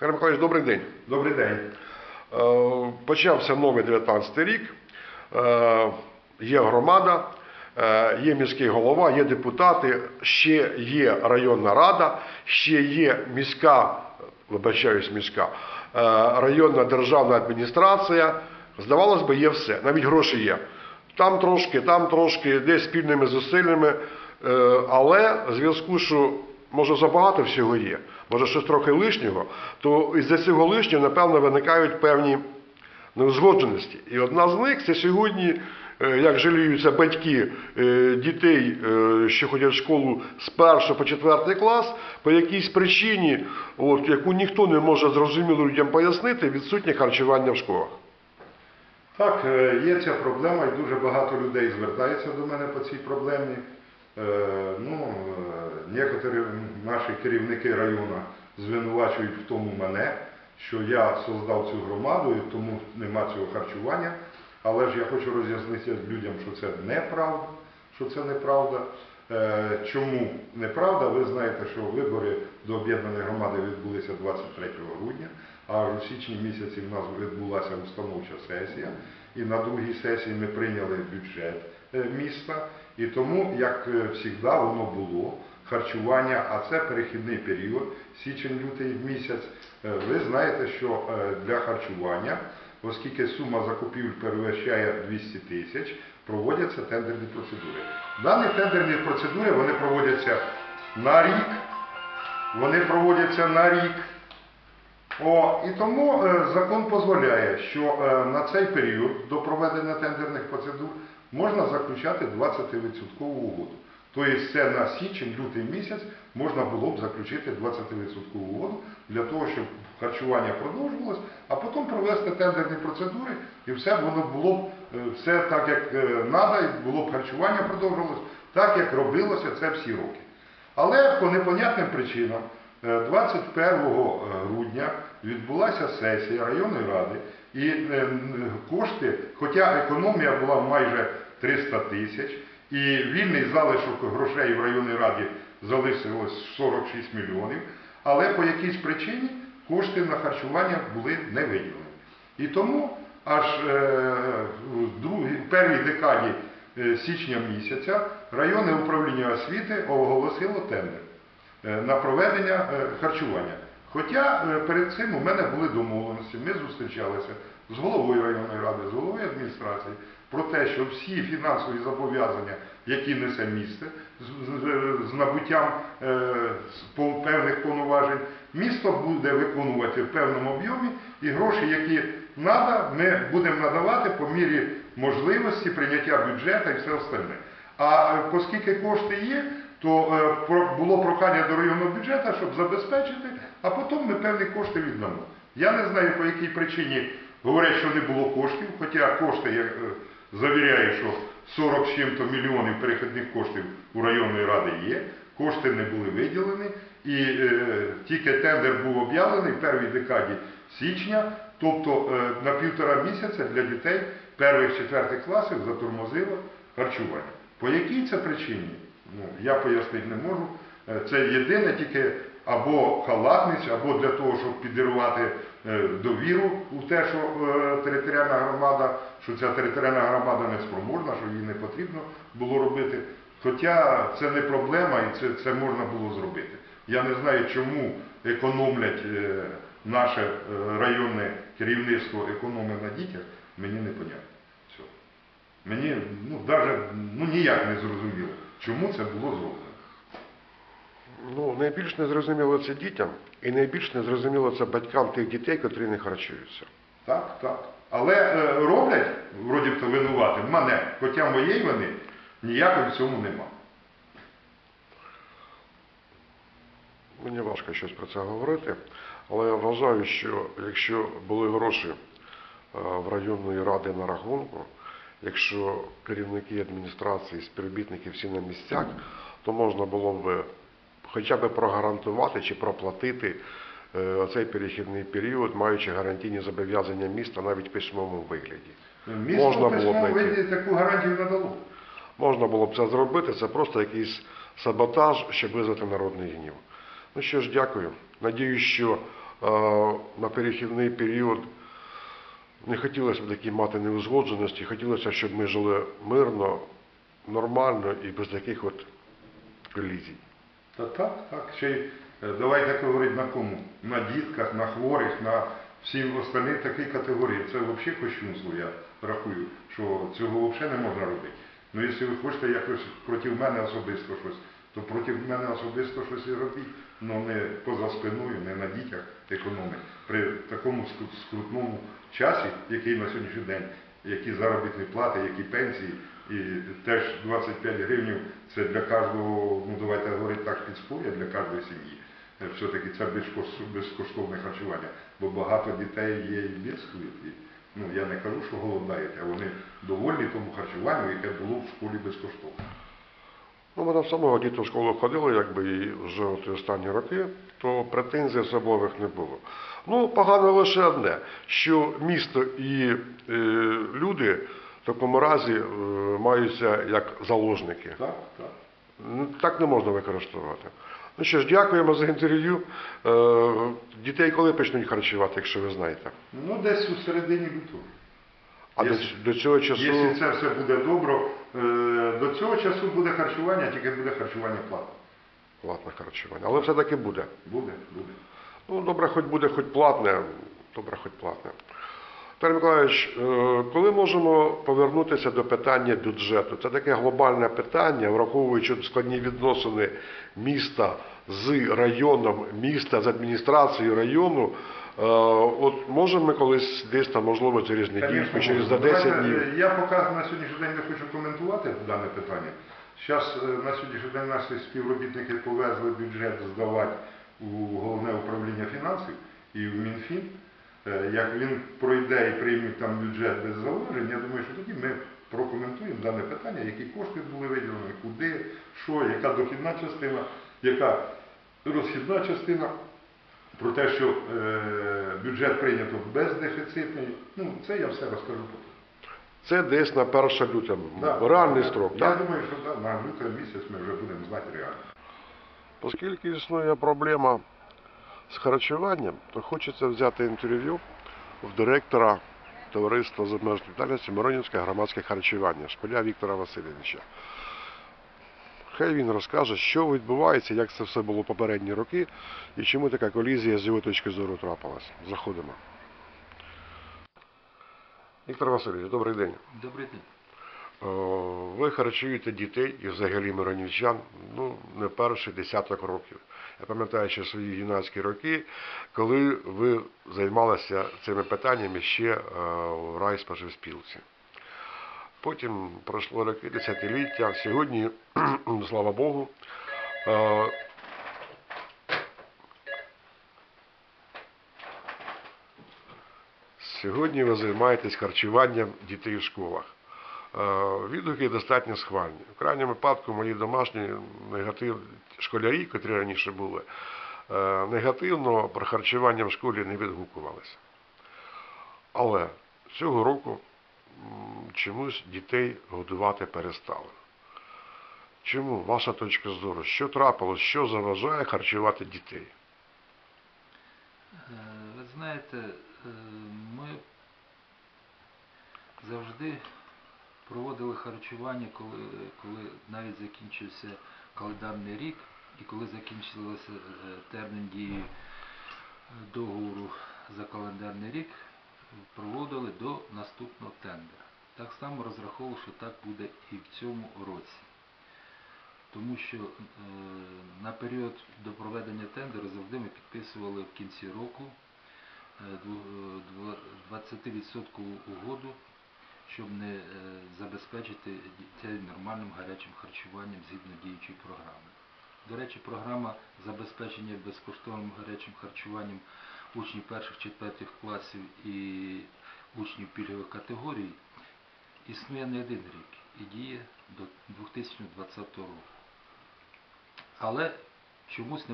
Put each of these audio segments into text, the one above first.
Михайло Миколаївич, добрий день. Добрий день. Е, Почався новий 19 рік. Е, Є громада, е, є міський голова, є депутати, ще є районна рада, ще є міська, вибачаюсь, міська, районна державна адміністрація. Здавалось би, є все. Навіть гроші є. Там трошки, там трошки, десь спільними зусиллями. Але в зв'язку, що може забагато всього є, може щось трохи лишнього, то із-за цього лишнього, напевно, виникають певні неузгодженості. І одна з них це сьогодні, е, як жаліються батьки е, дітей, е, що ходять в школу з 1 по 4 клас, по якійсь причині, от, яку ніхто не може зрозуміло людям пояснити, відсутнє харчування в школах. Так, є ця проблема, і дуже багато людей звертається до мене по цій проблемі. Е, Ну, е, некоторі наші керівники району звинувачують в тому мене, що я создав цю громаду і тому нема цього харчування. Але ж я хочу роз'яснити людям, що це неправда, що це неправда. Е, Чому неправда? Ви знаєте, що вибори до об'єднаної громади відбулися 23 грудня, а в січні місяці в нас відбулася установча сесія, і на другій сесії ми прийняли бюджет міста. І тому, як завжди, воно було харчування, а це перехідний період, січень-лютий місяць. Е, Ви знаєте, що е, для харчування, оскільки сума закупівель перевищає 200 тисяч, проводяться тендерні процедури. Дані тендерні процедури вони проводяться на рік. Вони проводяться на рік. О, і тому е, закон дозволяє, що е, на цей період до проведення тендерних процедур можна заключати 20% угоду. Тобто це на січень, лютий місяць можна було б заключити 20% угоду для того, щоб харчування продовжувалось, а потім провести тендерні процедури і все воно було б е, все так, як треба, і було б харчування продовжувалось, так як робилося це всі роки. Але по непонятним причинам е, 21 грудня відбулася сесія районної ради, і е, кошти, хоча економія була майже 300 тисяч, і вільний залишок грошей в районній раді залишилось 46 мільйонів, але по якійсь причині кошти на харчування були не виділені. І тому аж е, в першій декаді е, січня місяця районне управління освіти оголосило тендер е, на проведення е, харчування. Хоча е, перед цим у мене були домовленості, ми зустрічалися з головою районної ради, з головою адміністрації про те, що всі фінансові зобов'язання, які несе місто, з, набуттям е, певних повноважень, місто буде виконувати в певному об'ємі і гроші, які треба, ми будемо надавати по мірі можливості прийняття бюджету і все остальне. А е, оскільки кошти є, то е, було прохання до районного бюджету, щоб забезпечити, а потім ми певні кошти віддамо. Я не знаю, по якій причині говорять, що не було коштів, хоча кошти, я е, завіряю, що 40 з чим-то мільйонів перехідних коштів у районної ради є, кошти не були виділені, і е, тільки тендер був об'явлений в першій декаді січня, тобто е, на півтора місяця для дітей перших четвертих класів затормозило харчування. По якій це причині? Ну, я пояснити не можу. Е, Це єдине тільки або халатність, або для того, щоб підірвати е, довіру у те, що е, територіальна громада, що ця територіальна громада не спроможна, що їй не потрібно було робити. Хоча це не проблема і це, це можна було зробити. Я не знаю, чому економлять наше районне керівництво економить на дітях, мені не понятно. Все. Мені ну, даже, ну, ніяк не зрозуміло, чому це було зроблено. Ну, найбільш незрозуміло це дітям, і найбільш незрозуміло це батькам тих дітей, котрі не харчуються. Так, так. Але е, роблять, вроді б то винуватим, мене, хоча моєї вини ніякої в цьому нема. Мені важко щось про це говорити, але я вважаю, що якщо були гроші е, в районної ради на рахунку, якщо керівники адміністрації, співробітники всі на місцях, то можна було б хоча б прогарантувати чи проплатити е, цей перехідний період, маючи гарантійні зобов'язання міста навіть в письмовому вигляді. Місто Можна було б виді таку гарантію не дало. Можна було б це зробити, це просто якийсь саботаж, щоб визвати народний гнів. Ну що ж, дякую. Надію, що на перехідний період не хотілося б такі мати неузгодженості, хотілося, щоб ми жили мирно, нормально і без таких от колізій. Та так, так. Ще й е, давайте говорити на кому? На дітках, на хворих, на всім остальним такій категорії. Це взагалі кощунство, я рахую, що цього взагалі не можна робити. Ну, якщо ви хочете якось проти мене особисто щось, то проти мене особисто щось і робіть. Ну не поза спиною, не на дітях економить. При такому скрутному часі, який на сьогоднішній день, які заробітні плати, які пенсії, і теж 25 гривень це для кожного, ну давайте говорити так, підспоря для кожної сім'ї. Е, Все-таки це безкоштовне харчування, бо багато дітей є і бідствують. І, ну, я не кажу, що голодають, а вони довольні тому харчуванню, яке було в школі безкоштовно. Ну, ми там самого діти в школу ходили, якби і вже от останні роки, то претензій особливих не було. Ну, погано лише одне, що місто і е, люди в такому разі е, маються як заложники. Так, так. Так не можна використовувати. Ну що ж, дякуємо за інтерв'ю. Е, Дітей коли почнуть харчувати, якщо ви знаєте? Ну, десь у середині лютого. А до, Якщо- до цього часу Якщо це все буде добре, до цього часу буде харчування, тільки буде харчування платне. платне харчування. Але все-таки буде. Буде, буде. Ну, добре, хоч буде, хоч платне, добре, хоч платне. Віталій Миколаївич, е, коли можемо повернутися до питання бюджету? Це таке глобальне питання, враховуючи складні відносини міста з районом, міста з адміністрацією району. Е, От можемо ми колись десь там, можливо, через Конечно, через за 10 днів. е, Я поки на сьогоднішній день не хочу коментувати дане питання. Зараз на сьогоднішній день наші співробітники повезли бюджет здавати у головне управління фінансів і в Мінфін. Е, Як він пройде і приймуть там бюджет без зауважень, я думаю, що тоді ми прокоментуємо дане питання, які кошти були виділені, куди, що, яка дохідна частина, яка розхідна частина. Про те, що е, бюджет прийнято бездефіцитний, ну це я все розкажу потім. Це десь на 1 лютого. Да. Реальний Я- строк, Я так? думаю, що да, на лютий місяць ми вже будемо знати реально. Оскільки існує проблема з харчуванням, то хочеться взяти інтерв'ю в директора товариства з обмеженою відповідальністю Миронівське громадське харчування Шпиля Віктора Васильовича. Хай він розкаже, що відбувається, як це все було попередні роки і чому така колізія з його точки зору трапилась. Заходимо. Віктор Васильович, добрий день. Добрий день. Е, Ви харчуєте дітей і взагалі миронівчан ну, не перший десяток років. Я пам'ятаю ще свої юнацькі роки, коли ви займалися цими питаннями ще е, в райспоживспілці. Потім пройшло роки, десятиліття. Сьогодні, слава Богу, е, Сьогодні ви займаєтесь харчуванням дітей в школах. Е, Відгуки достатньо схвальні. В крайньому випадку мої домашні негатив школярі, котрі раніше були, е, негативно про харчування в школі не відгукувалися. Але цього року чомусь дітей годувати перестали. Чому? Ваша точка зору, що трапилось, що заважає харчувати дітей? Е, Ви знаєте, е, ми завжди проводили харчування, коли, коли навіть закінчився календарний рік і коли закінчився е, термін дії договору за календарний рік, проводили до наступного тендера. Так само розраховував, що так буде і в цьому році. Тому що е, на період до проведення тендеру завжди ми підписували в кінці року е, дву- е, два- 20% угоду, щоб не е, забезпечити дітей нормальним гарячим харчуванням згідно діючої програми. До речі, програма забезпечення безкоштовним гарячим харчуванням учнів перших четвертих класів і учнів пільгових категорій існує не один рік і діє до 2020 року. Але чомусь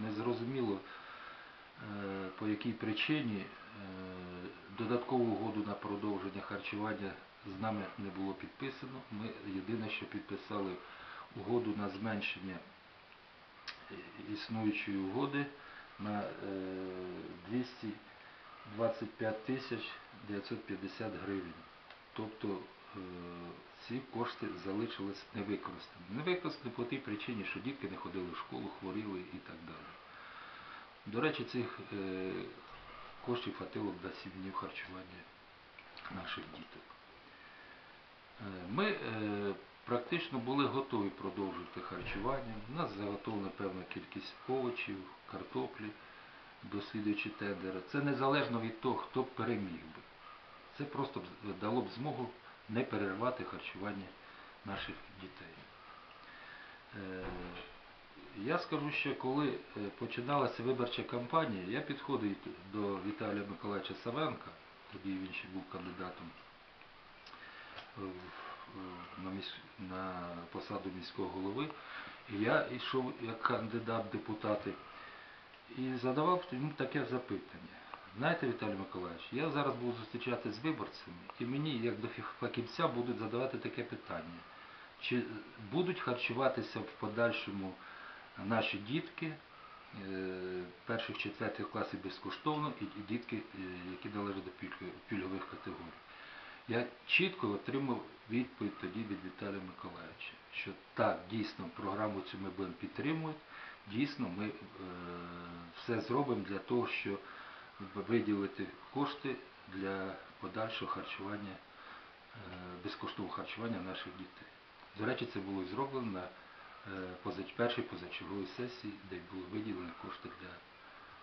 не, зрозуміло, е, по якій причині е, додаткову угоду на продовження харчування з нами не було підписано. Ми єдине, що підписали угоду на зменшення е, існуючої угоди на е, 225 тисяч 950 гривень. Тобто е, ці кошти залишились невикористані. Невикористані по тій причині, що дітки не ходили в школу, хворіли і так далі. До речі, цих е, коштів хватило б до 7 днів харчування наших діток. Е, Ми практично були готові продовжувати харчування. У нас заготовлена певна кількість овочів, картоплі до слідуючі тендери. Це незалежно від того, хто переміг би. Це просто б дало б змогу не перервати харчування наших дітей. Е, Я скажу, що коли е, починалася виборча кампанія, я підходив до Віталія Миколаївича Савенка, тоді він ще був кандидатом на, посаду міського голови. І я йшов як кандидат депутати і задавав йому таке запитання. Знаєте, Віталій Миколаївич, я зараз буду зустрічати з виборцями, і мені, як до фахівця, будуть задавати таке питання. Чи будуть харчуватися в подальшому наші дітки е, перших четвертих класів безкоштовно і і дітки, е, які належать до пільгових категорій? Я чітко отримав відповідь тоді від Віталія Миколаївича, що так, дійсно, програму цю ми будемо підтримувати, дійсно ми е, все зробимо для того, щоб виділити кошти для подальшого харчування, е, безкоштовного харчування наших дітей. До речі, це було зроблено на е, першій позачерговій сесії, де були виділені кошти для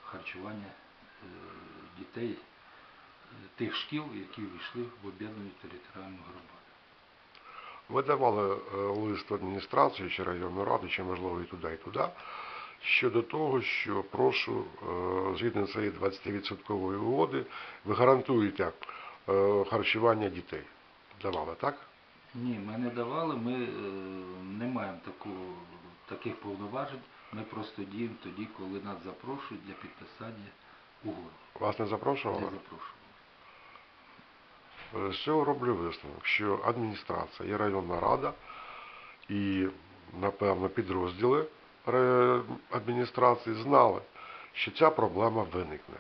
харчування е, дітей тих шкіл, які війшли в об'єднану територіальну громаду. Ви давали е, лист в адміністрацію чи районну раду, чи можливо і туди, і туди, щодо того, що прошу, е, згідно цієї 20% угоди, ви гарантуєте е, харчування дітей. Давали, так? Ні, ми не давали, ми е, не маємо такого, таких повноважень. Ми просто діємо тоді, коли нас запрошують для підписання угод. Вас не Не запрошували? запрошували. Е, З цього роблю висновок, що адміністрація і районна рада і, напевно, підрозділи адміністрації знали, що ця проблема виникне.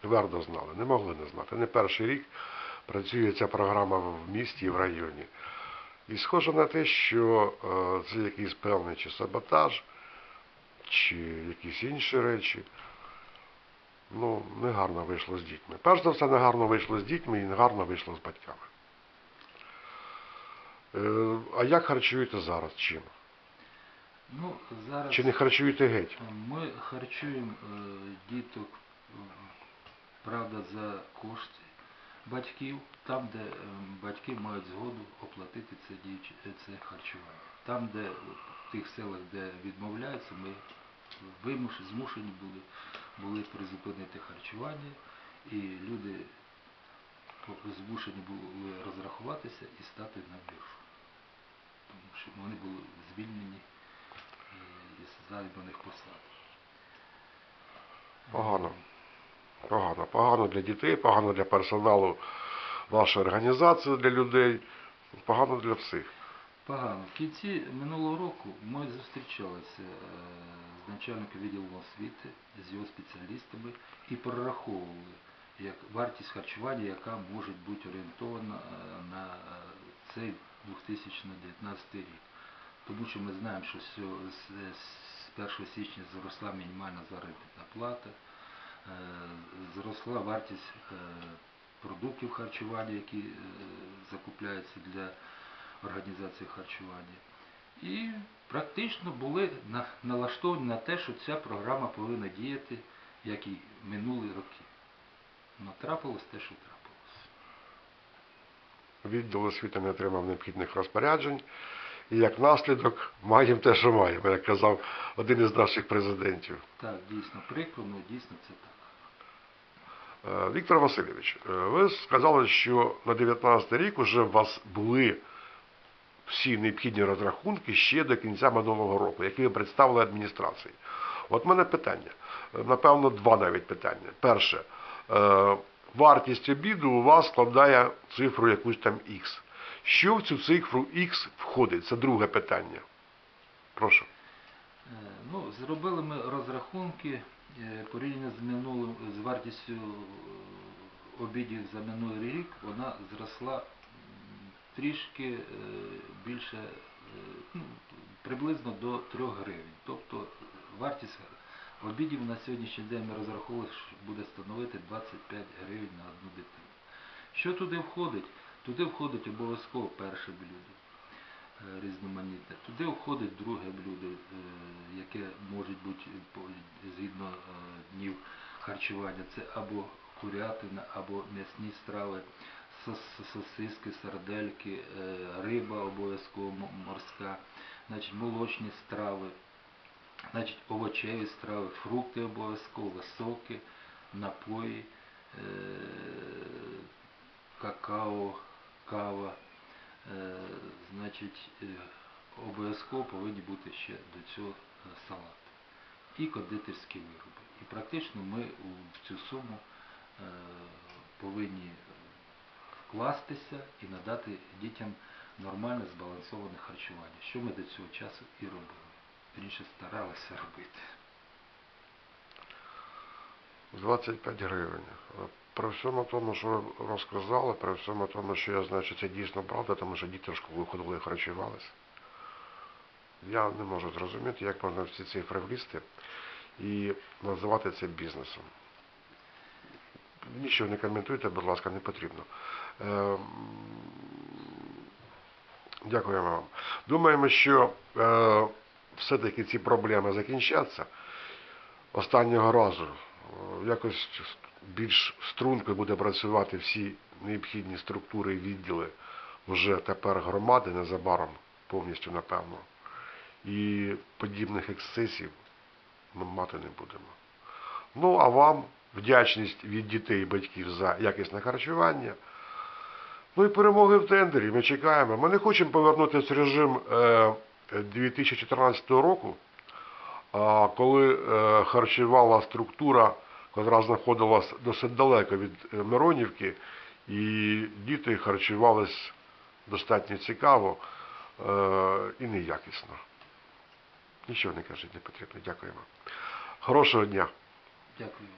Твердо знали, не могли не знати. Не перший рік працює ця програма в місті і в районі. І схоже на те, що е, це якийсь певний чи саботаж, чи якісь інші речі. Ну, негарно вийшло з дітьми. Перш за все, негарно вийшло з дітьми і негарно вийшло з батьками. Е, а як харчуєте зараз? Чим? Ну, зараз Чи не харчуєте геть? ми харчуємо е, діток, е, правда, за кошти батьків, там, де е, батьки мають згоду оплатити це, е, це харчування. Там, де в тих селах, де відмовляються, ми вимуш, змушені були, були призупинити харчування, і люди по- змушені були розрахуватися і стати на біржу. Тому що вони були звільнені е, із займаних посад. Погано. Погано. Погано для дітей, погано для персоналу вашої організації, для людей, погано для всіх. Погано. В кінці минулого року ми зустрічалися е, з начальником відділу освіти, з його спеціалістами і прораховували як вартість харчування, яка може бути орієнтована е, на е, цей 2019 рік. Тому що ми знаємо, що з- з 1 січня зросла мінімальна заробітна плата, е, зросла вартість е, продуктів харчування, які е, закупляються для організації харчування. І практично були на- налаштовані на те, що ця програма повинна діяти, як і минулі роки. Но трапилось те, що трапилось. Відділ освіти не отримав необхідних розпоряджень. І як наслідок маємо те, що маємо, як казав один із наших президентів. Так, дійсно прикро, але дійсно це так. Е, Віктор Васильович, е, ви сказали, що на 19 рік вже у вас були всі необхідні розрахунки ще до кінця минулого року, які ви представили адміністрації. От мене питання, е, напевно, два навіть питання. Перше, вартість обіду у вас складає цифру якусь там X. Що в цю цифру X входить? Це друге питання. Прошу. Е, Ну, зробили ми розрахунки е, порівняно з минулим з вартістю е, обідів за минулий рік, вона зросла трішки більше, ну, приблизно до 3 гривень. Тобто вартість обідів на сьогоднішній день ми розраховували, що буде становити 25 гривень на одну дитину. Що туди входить? Туди входить обов'язково перше блюдо е, різноманітне. Туди входить друге блюдо, е, яке може бути згідно е, днів харчування. Це або курятина, або м'ясні страви, сосиски, сардельки, риба обов'язково морська, значить, молочні страви, значить, овочеві страви, фрукти обов'язково, соки, напої, какао, кава. Е, Значить, е, обов'язково повинні бути ще до цього е, салат. І кондитерські вироби. І практично ми в цю суму повинні вкластися і надати дітям нормальне збалансоване харчування, що ми до цього часу і робили. Вірніше старалися робити. 25 гривень. При всьому тому, що ви розказали, при всьому тому, що я знаю, що це дійсно правда, тому що діти в школу ходили і харчувалися. Я не можу зрозуміти, як можна всі цифри влізти і називати це бізнесом. Нічого не коментуйте, будь ласка, не потрібно. Ем, Дякуємо вам. Думаємо, що е, все-таки ці проблеми закінчаться останнього разу. Е, Якось більш струнко буде працювати всі необхідні структури і відділи вже тепер громади незабаром повністю напевно. І подібних ексцесів ми мати не будемо. Ну, а вам вдячність від дітей і батьків за якісне харчування. Ну і перемоги в тендері. Ми чекаємо. Ми не хочемо повернутися в режим е, 2014 року, а коли е, харчувала структура, яка знаходилась досить далеко від е, Миронівки, і діти харчувались достатньо цікаво е, і неякісно. Нічого не кажіть, не потрібно. Дякуємо. Хорошого дня. Дякую.